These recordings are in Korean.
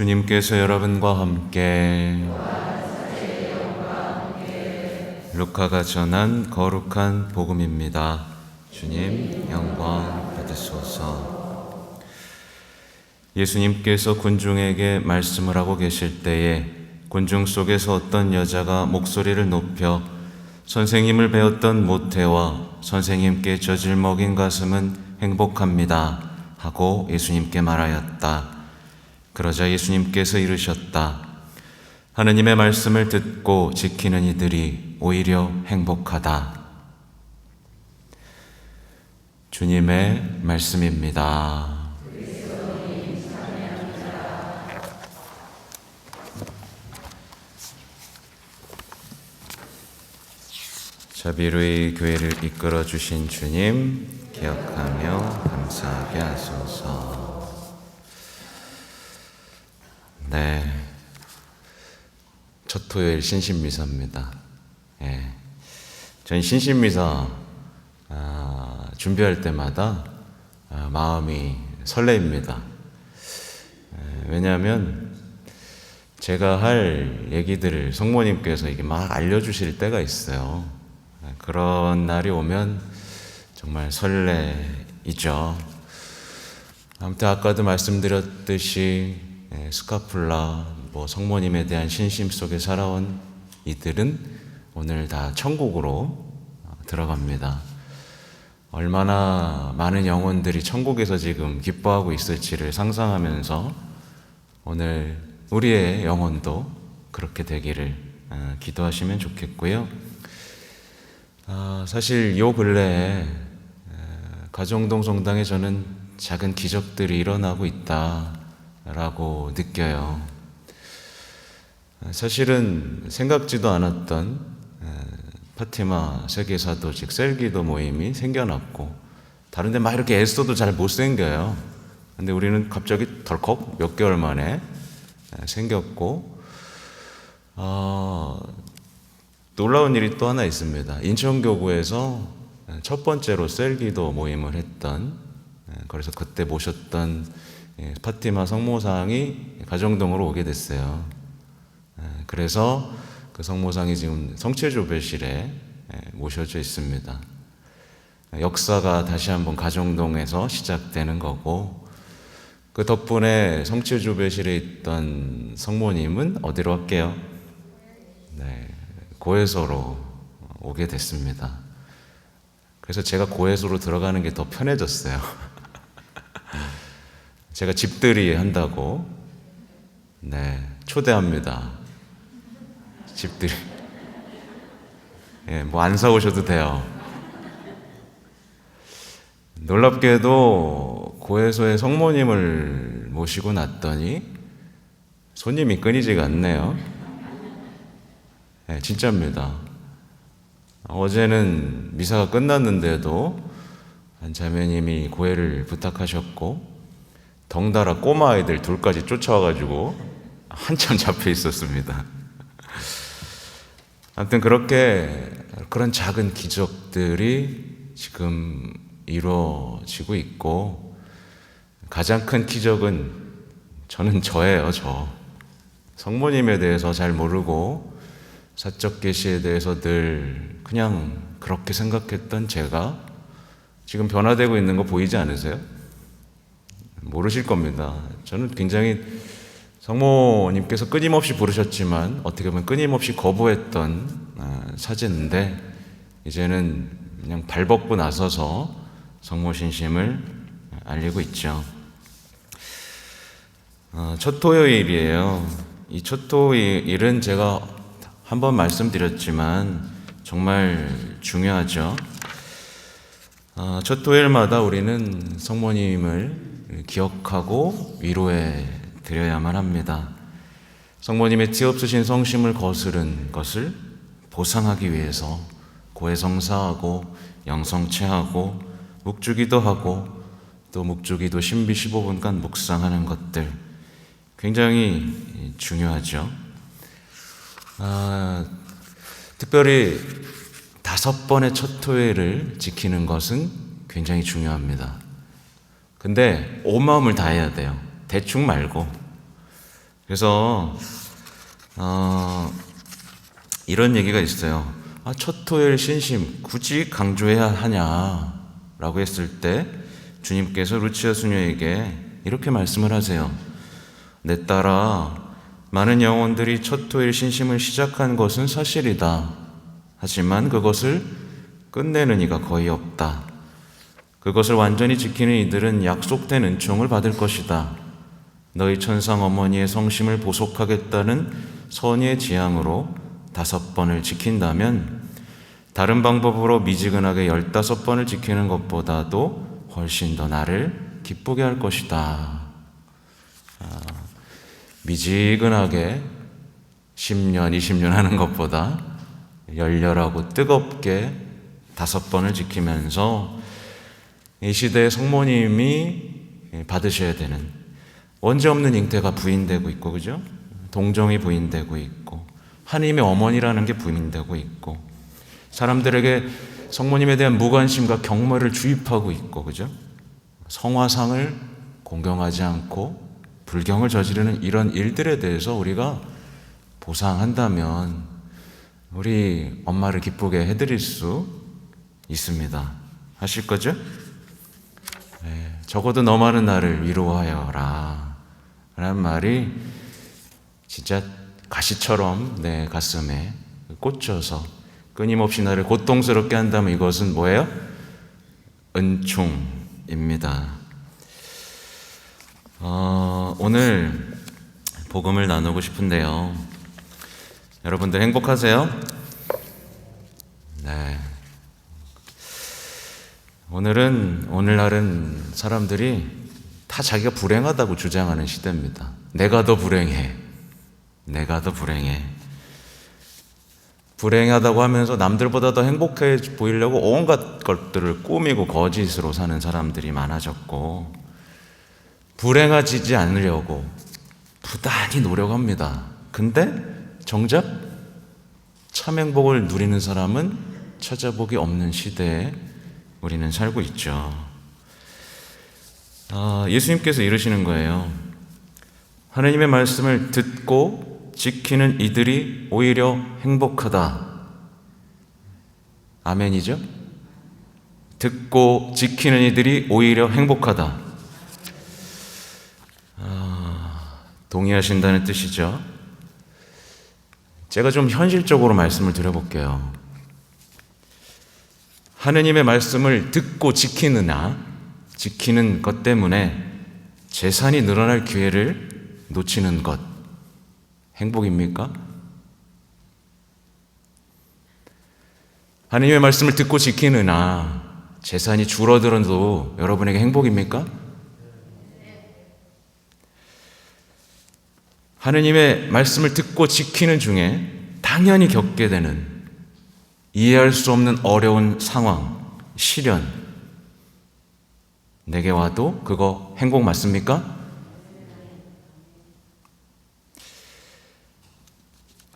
주님께서 여러분과 함께 루카가 전한 거룩한 복음입니다. 주님 영광 받으소서. 예수님께서 군중에게 말씀을 하고 계실 때에 군중 속에서 어떤 여자가 목소리를 높여 선생님을 배웠던 모태와 선생님께 젖을 먹인 가슴은 행복합니다 하고 예수님께 말하였다. 그러자 예수님께서 이르셨다. 하느님의 말씀을 듣고 지키는 이들이 오히려 행복하다. 주님의 말씀입니다. 자비로이 교회를 이끌어 주신 주님 기억하며 감사하게 하소서. 네. 첫 토요일 신신미사입니다. 예. 전 신신미사 아, 준비할 때마다 아, 마음이 설레입니다. 예, 왜냐하면 제가 할 얘기들을 성모님께서 이게 막 알려주실 때가 있어요. 예, 그런 날이 오면 정말 설레이죠. 아무튼 아까도 말씀드렸듯이 예, 스카플라 뭐 성모님에 대한 신심 속에 살아온 이들은 오늘 다 천국으로 들어갑니다. 얼마나 많은 영혼들이 천국에서 지금 기뻐하고 있을지를 상상하면서 오늘 우리의 영혼도 그렇게 되기를 어, 기도하시면 좋겠고요. 아, 사실 요 근래에 가정동 성당에 저는 작은 기적들이 일어나고 있다 라고 느껴요. 사실은 생각지도 않았던 파티마 세계사도 즉 셀기도 모임이 생겨났고 다른데 막 이렇게 애써도 잘 못 생겨요. 근데 우리는 갑자기 덜컥 몇 개월 만에 생겼고 어, 놀라운 일이 또 하나 있습니다. 인천교구에서 첫 번째로 셀기도 모임을 했던 그래서 그때 모셨던 파티마 성모상이 가정동으로 오게 됐어요. 그래서 그 성모상이 지금 성체조배실에 모셔져 있습니다. 역사가 다시 한번 가정동에서 시작되는 거고 그 덕분에 성체조배실에 있던 성모님은 어디로 갈게요? 네, 고해소로 오게 됐습니다. 그래서 제가 고해소로 들어가는 게 더 편해졌어요. 제가 집들이 한다고 네, 초대합니다. 집들이. 예, 뭐 안 사오셔도 돼요. 놀랍게도 고해소에 성모님을 모시고 났더니 손님이 끊이지가 않네요. 예, 진짜입니다. 어제는 미사가 끝났는데도 한 자매님이 고해를 부탁하셨고 덩달아 꼬마 아이들 둘까지 쫓아와가지고 한참 잡혀 있었습니다. 아무튼 그렇게 그런 작은 기적들이 지금 이루어지고 있고 가장 큰 기적은 저는 저예요, 저. 성모님에 대해서 잘 모르고 사적 계시에 대해서 늘 그냥 그렇게 생각했던 제가 지금 변화되고 있는 거 보이지 않으세요? 모르실 겁니다. 저는 굉장히 성모님께서 끊임없이 부르셨지만 어떻게 보면 끊임없이 거부했던 사제인데 이제는 그냥 발벗고 나서서 성모 신심을 알리고 있죠. 어, 첫 토요일이에요. 이 첫 토요일은 제가 한 번 말씀드렸지만 정말 중요하죠. 어, 첫 토요일마다 우리는 성모님을 기억하고 위로해 드려야만 합니다. 성모님의 티없으신 성심을 거스른 것을 보상하기 위해서 고해성사하고 영성체하고 묵주기도 하고 또 묵주기도 신비 15분간 묵상하는 것들 굉장히 중요하죠. 아, 특별히 다섯 번의 첫 토요일을 지키는 것은 굉장히 중요합니다. 근데 온 마음을 다해야 돼요. 대충 말고 그래서 어, 이런 얘기가 있어요. 아, 첫 토요일 신심 굳이 강조해야 하냐라고 했을 때 주님께서 루치아 수녀에게 이렇게 말씀을 하세요. 내 딸아, 많은 영혼들이 첫 토요일 신심을 시작한 것은 사실이다. 하지만 그것을 끝내는 이가 거의 없다. 그것을 완전히 지키는 이들은 약속된 은총을 받을 것이다. 너희 천상 어머니의 성심을 보속하겠다는 선의의 지향으로 다섯 번을 지킨다면 다른 방법으로 미지근하게 열다섯 번을 지키는 것보다도 훨씬 더 나를 기쁘게 할 것이다. 아, 미지근하게 10년, 20년 하는 것보다 열렬하고 뜨겁게 다섯 번을 지키면서 이 시대의 성모님이 받으셔야 되는 원죄 없는 잉태가 부인되고 있고 그죠? 동정이 부인되고 있고 하나님의 어머니라는 게 부인되고 있고 사람들에게 성모님에 대한 무관심과 경멸을 주입하고 있고 그죠? 성화상을 공경하지 않고 불경을 저지르는 이런 일들에 대해서 우리가 보상한다면 우리 엄마를 기쁘게 해드릴 수 있습니다. 하실 거죠? 네, 적어도 너만은 나를 위로하여라. 라는 말이 진짜 가시처럼 내 가슴에 꽂혀서 끊임없이 나를 고통스럽게 한다면 이것은 뭐예요? 은총입니다. 어, 오늘 복음을 나누고 싶은데요. 여러분들 행복하세요? 네. 오늘은, 오늘날은 사람들이 다 자기가 불행하다고 주장하는 시대입니다. 내가 더 불행해. 내가 더 불행해. 불행하다고 하면서 남들보다 더 행복해 보이려고 온갖 것들을 꾸미고 거짓으로 사는 사람들이 많아졌고, 불행해지지 않으려고 부단히 노력합니다. 근데 정작 참 행복을 누리는 사람은 찾아보기 없는 시대에 우리는 살고 있죠. 아, 예수님께서 이러시는 거예요. 하나님의 말씀을 듣고 지키는 이들이 오히려 행복하다. 아멘이죠? 듣고 지키는 이들이 오히려 행복하다. 아, 동의하신다는 뜻이죠. 제가 좀 현실적으로 말씀을 드려볼게요. 하느님의 말씀을 듣고 지키느냐, 지키는 것 때문에 재산이 늘어날 기회를 놓치는 것, 행복입니까? 하느님의 말씀을 듣고 지키느냐, 재산이 줄어들어도 여러분에게 행복입니까? 하느님의 말씀을 듣고 지키는 중에 당연히 겪게 되는 이해할 수 없는 어려운 상황, 시련, 내게 와도 그거 행복 맞습니까?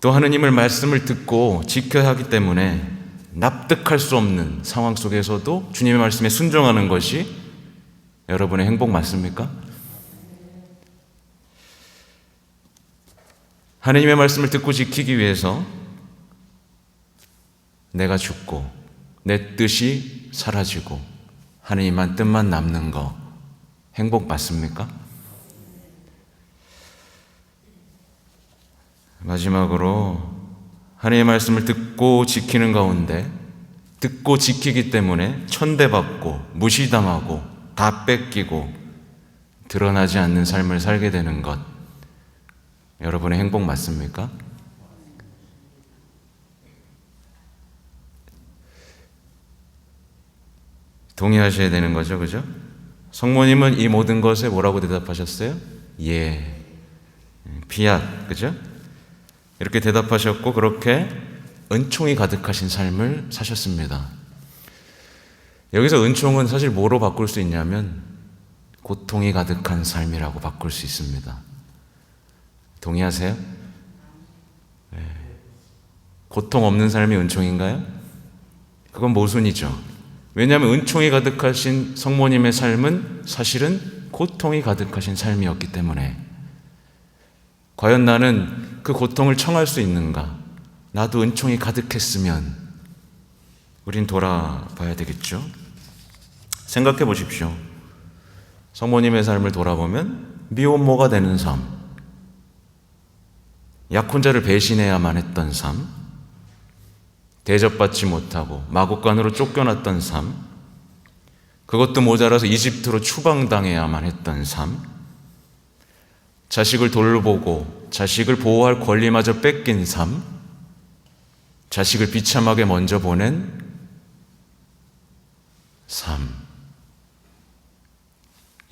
또 하느님을 말씀을 듣고 지켜야 하기 때문에 납득할 수 없는 상황 속에서도 주님의 말씀에 순종하는 것이 여러분의 행복 맞습니까? 하느님의 말씀을 듣고 지키기 위해서 내가 죽고 내 뜻이 사라지고 하느님만 뜻만 남는 거 행복 맞습니까? 마지막으로 하나님의 말씀을 듣고 지키는 가운데 듣고 지키기 때문에 천대받고 무시당하고 다 뺏기고 드러나지 않는 삶을 살게 되는 것 여러분의 행복 맞습니까? 동의하셔야 되는 거죠, 그죠? 성모님은 이 모든 것에 뭐라고 대답하셨어요? 예. 비약, 그죠? 이렇게 대답하셨고, 그렇게 은총이 가득하신 삶을 사셨습니다. 여기서 은총은 사실 뭐로 바꿀 수 있냐면, 고통이 가득한 삶이라고 바꿀 수 있습니다. 동의하세요? 네. 고통 없는 삶이 은총인가요? 그건 모순이죠. 왜냐하면 은총이 가득하신 성모님의 삶은 사실은 고통이 가득하신 삶이었기 때문에 과연 나는 그 고통을 청할 수 있는가? 나도 은총이 가득했으면 우린 돌아봐야 되겠죠? 생각해 보십시오. 성모님의 삶을 돌아보면 미혼모가 되는 삶, 약혼자를 배신해야만 했던 삶, 대접받지 못하고 마국간으로 쫓겨났던 삶, 그것도 모자라서 이집트로 추방당해야만 했던 삶, 자식을 돌보고 자식을 보호할 권리마저 뺏긴 삶, 자식을 비참하게 먼저 보낸 삶.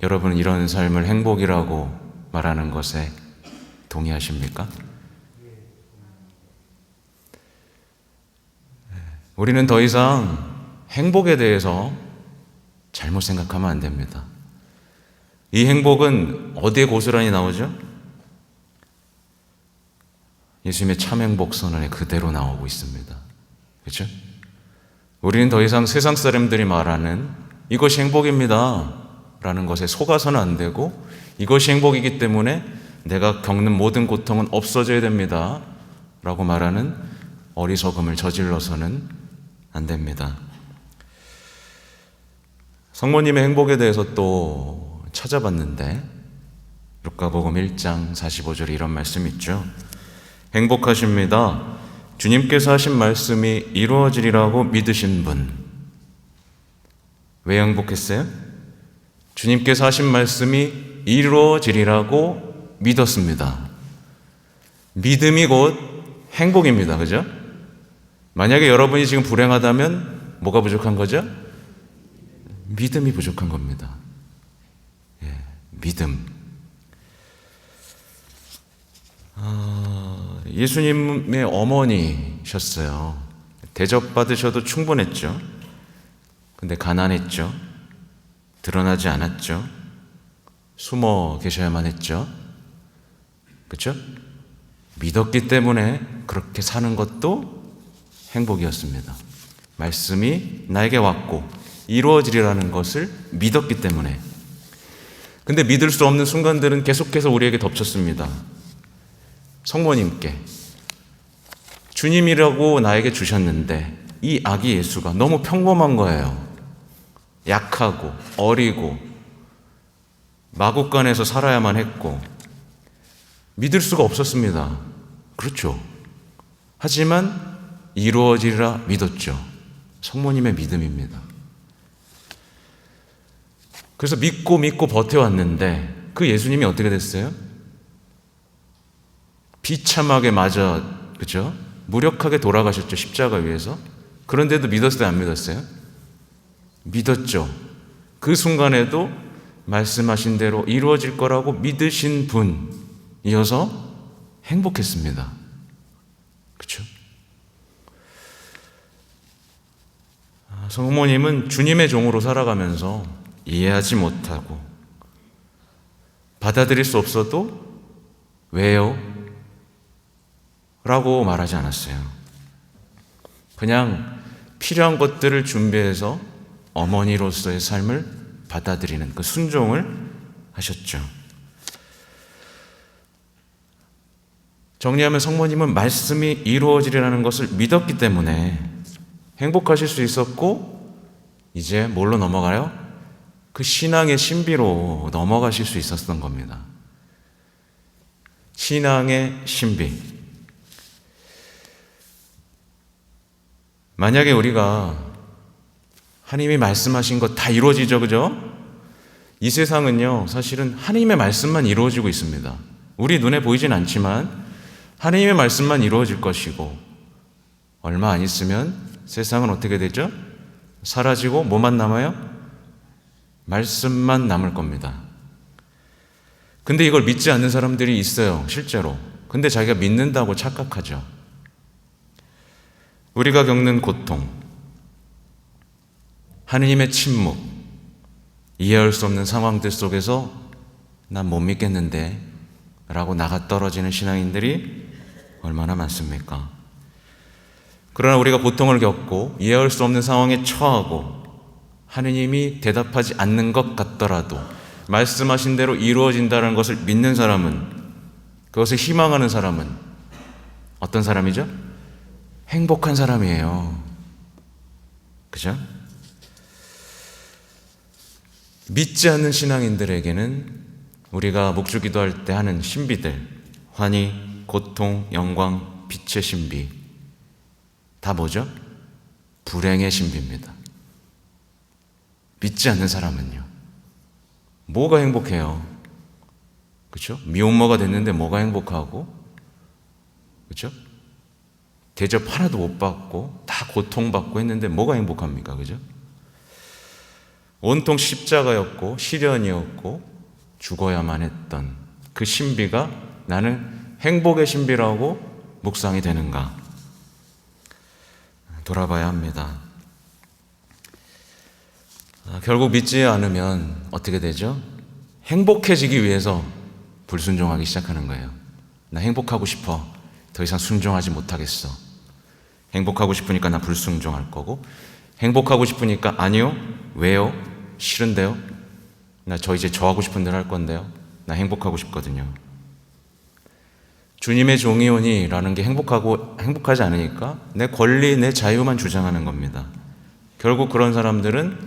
여러분 이런 삶을 행복이라고 말하는 것에 동의하십니까? 우리는 더 이상 행복에 대해서 잘못 생각하면 안 됩니다. 이 행복은 어디에 고스란히 나오죠? 예수님의 참 행복 선언에 그대로 나오고 있습니다. 그렇죠? 우리는 더 이상 세상 사람들이 말하는 이것이 행복입니다. 라는 것에 속아서는 안 되고 이것이 행복이기 때문에 내가 겪는 모든 고통은 없어져야 됩니다. 라고 말하는 어리석음을 저질러서는 안 됩니다. 성모님의 행복에 대해서 또 찾아봤는데 루카복음 1장 45절에 이런 말씀 있죠. 행복하십니다. 주님께서 하신 말씀이 이루어지리라고 믿으신 분. 왜 행복했어요? 주님께서 하신 말씀이 이루어지리라고 믿었습니다. 믿음이 곧 행복입니다. 그죠? 만약에 여러분이 지금 불행하다면 뭐가 부족한 거죠? 믿음이 부족한 겁니다. 예, 믿음. 아, 예수님의 어머니셨어요. 대접받으셔도 충분했죠. 근데 가난했죠. 드러나지 않았죠. 숨어 계셔야만 했죠. 그렇죠? 믿었기 때문에 그렇게 사는 것도 행복이었습니다. 말씀이 나에게 왔고 이루어지리라는 것을 믿었기 때문에. 근데 믿을 수 없는 순간들은 계속해서 우리에게 덮쳤습니다. 성모님께 주님이라고 나에게 주셨는데 이 아기 예수가 너무 평범한 거예요. 약하고 어리고 마국간에서 살아야만 했고 믿을 수가 없었습니다. 그렇죠. 하지만 이루어지리라 믿었죠. 성모님의 믿음입니다. 그래서 믿고 믿고 버텨왔는데 그 예수님이 어떻게 됐어요? 비참하게 맞아, 그죠? 무력하게 돌아가셨죠. 십자가 위에서. 그런데도 믿었어요? 안 믿었어요? 믿었죠. 그 순간에도 말씀하신 대로 이루어질 거라고 믿으신 분이어서 행복했습니다. 그렇죠? 성모님은 주님의 종으로 살아가면서 이해하지 못하고 받아들일 수 없어도 왜요? 라고 말하지 않았어요. 그냥 필요한 것들을 준비해서 어머니로서의 삶을 받아들이는 그 순종을 하셨죠. 정리하면 성모님은 말씀이 이루어지리라는 것을 믿었기 때문에 행복하실 수 있었고, 이제 뭘로 넘어가요? 그 신앙의 신비로 넘어가실 수 있었던 겁니다. 신앙의 신비. 만약에 우리가 하나님이 말씀하신 것 다 이루어지죠, 그죠? 이 세상은요, 사실은 하나님의 말씀만 이루어지고 있습니다. 우리 눈에 보이진 않지만 하나님의 말씀만 이루어질 것이고 얼마 안 있으면 세상은 어떻게 되죠? 사라지고 뭐만 남아요? 말씀만 남을 겁니다. 근데 이걸 믿지 않는 사람들이 있어요, 실제로. 근데 자기가 믿는다고 착각하죠. 우리가 겪는 고통, 하느님의 침묵, 이해할 수 없는 상황들 속에서 난 못 믿겠는데 라고 나가 떨어지는 신앙인들이 얼마나 많습니까? 그러나 우리가 고통을 겪고 이해할 수 없는 상황에 처하고 하느님이 대답하지 않는 것 같더라도 말씀하신 대로 이루어진다는 것을 믿는 사람은 그것을 희망하는 사람은 어떤 사람이죠? 행복한 사람이에요. 그죠? 믿지 않는 신앙인들에게는 우리가 목주 기도 할 때 하는 신비들, 환희, 고통, 영광, 빛의 신비. 다 뭐죠? 불행의 신비입니다. 믿지 않는 사람은요. 뭐가 행복해요? 그렇죠? 미혼모가 됐는데 뭐가 행복하고? 그렇죠? 대접 하나도 못 받고 다 고통받고 했는데 뭐가 행복합니까? 그죠? 온통 십자가였고 시련이었고 죽어야만 했던 그 신비가 나는 행복의 신비라고 묵상이 되는가? 돌아봐야 합니다. 아, 결국 믿지 않으면 어떻게 되죠? 행복해지기 위해서 불순종하기 시작하는 거예요. 나 행복하고 싶어. 더 이상 순종하지 못하겠어. 행복하고 싶으니까 나 불순종할 거고, 행복하고 싶으니까 아니요. 왜요? 싫은데요? 나 저 이제 저 하고 싶은 대로 할 건데요. 나 행복하고 싶거든요. 주님의 종이 오니라는 게 행복하고 행복하지 않으니까 내 권리, 내 자유만 주장하는 겁니다. 결국 그런 사람들은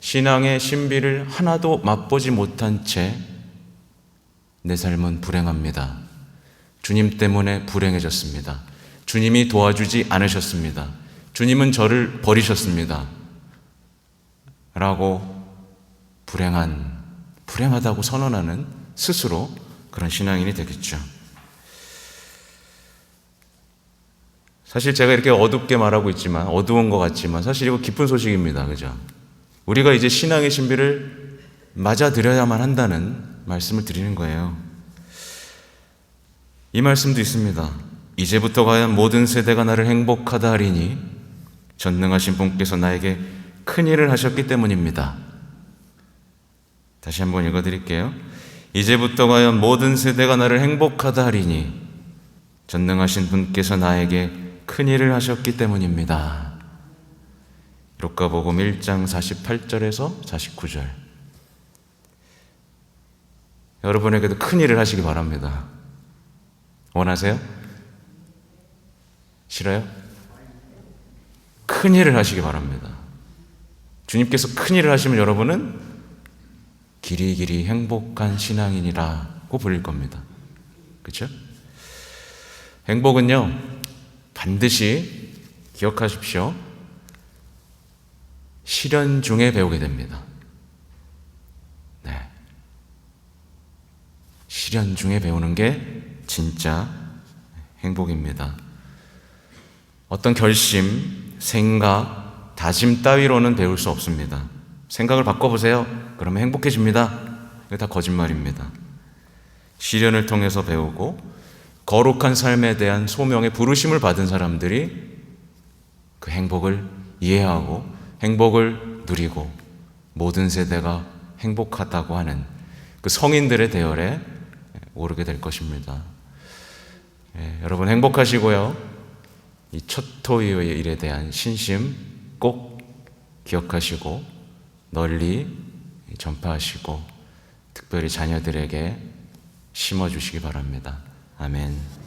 신앙의 신비를 하나도 맛보지 못한 채 내 삶은 불행합니다. 주님 때문에 불행해졌습니다. 주님이 도와주지 않으셨습니다. 주님은 저를 버리셨습니다. 라고 불행한, 불행하다고 선언하는 스스로 그런 신앙인이 되겠죠. 사실 제가 이렇게 어둡게 말하고 있지만, 어두운 것 같지만, 사실 이거 기쁜 소식입니다. 그죠? 우리가 이제 신앙의 신비를 맞아들여야만 한다는 말씀을 드리는 거예요. 이 말씀도 있습니다. 이제부터 과연 모든 세대가 나를 행복하다 하리니 전능하신 분께서 나에게 큰 일을 하셨기 때문입니다. 다시 한번 읽어 드릴게요. 이제부터 과연 모든 세대가 나를 행복하다 하리니 전능하신 분께서 나에게 큰 일을 하셨기 때문입니다. 루카복음 1장 48절에서 49절. 여러분에게도 큰 일을 하시기 바랍니다. 원하세요? 싫어요? 큰 일을 하시기 바랍니다. 주님께서 큰 일을 하시면 여러분은 길이길이 행복한 신앙인이라고 불릴 겁니다. 그렇죠? 행복은요 반드시 기억하십시오. 시련 중에 배우게 됩니다. 네. 시련 중에 배우는 게 진짜 행복입니다. 어떤 결심, 생각, 다짐 따위로는 배울 수 없습니다. 생각을 바꿔보세요. 그러면 행복해집니다. 이거 다 거짓말입니다. 시련을 통해서 배우고 거룩한 삶에 대한 소명의 부르심을 받은 사람들이 그 행복을 이해하고 행복을 누리고 모든 세대가 행복하다고 하는 그 성인들의 대열에 오르게 될 것입니다. 예, 여러분 행복하시고요. 이 첫 토의 일에 대한 신심 꼭 기억하시고 널리 전파하시고 특별히 자녀들에게 심어주시기 바랍니다. 아멘.